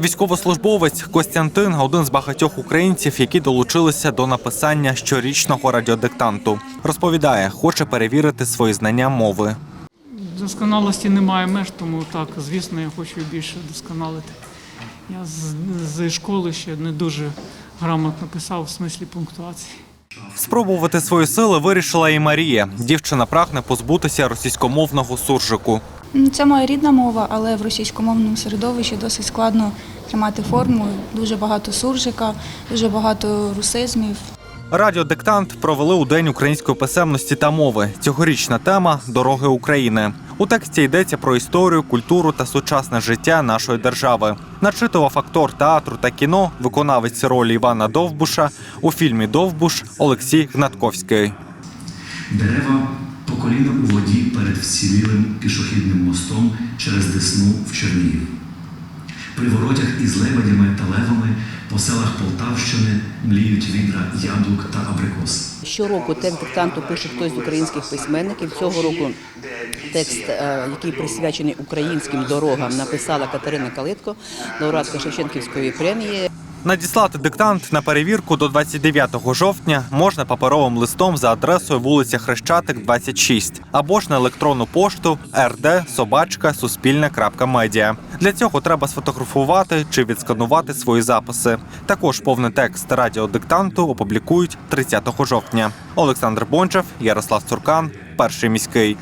Військовослужбовець Костянтин один з багатьох українців, які долучилися до написання щорічного радіодиктанту. Розповідає, хоче перевірити свої знання мови. Досконалості немає меж, тому так, звісно, я хочу більше досконалити. Я з, з школи ще не дуже грамотно писав в смислі пунктуації. Спробувати свої сили вирішила і Марія. Дівчина прагне позбутися російськомовного суржику. Це моя рідна мова, але в російськомовному середовищі досить складно тримати форму. Дуже багато суржика, дуже багато русизмів. Радіодиктант провели у День української писемності та мови. Цьогорічна тема дороги України. У тексті йдеться про історію, культуру та сучасне життя нашої держави. Начитував актор театру та кіно, виконавець ролі Івана Довбуша у фільмі Довбуш Олексій Гнатковський. Дерева по коліна у воді перед вцілілим пішохідним мостом через Десну в Чернігів. При воротях із лебедями та левами по селах Полтавщини мліють відра яблук та абрикос. Щороку текст диктанту пише хтось з українських письменників. Цього року текст, е, який присвячений українським дорогам, написала Катерина Калитко, лауреатка Шевченківської премії. Надіслати диктант на перевірку до 29 жовтня можна паперовим листом за адресою вулиця Хрещатик, 26, або ж на електронну пошту rd.sobachka.suspilne.media. Для цього треба сфотографувати чи відсканувати свої записи. Також повний текст радіодиктанту опублікують 30 жовтня. Олександр Бончев, Ярослав Цуркан, перший міський.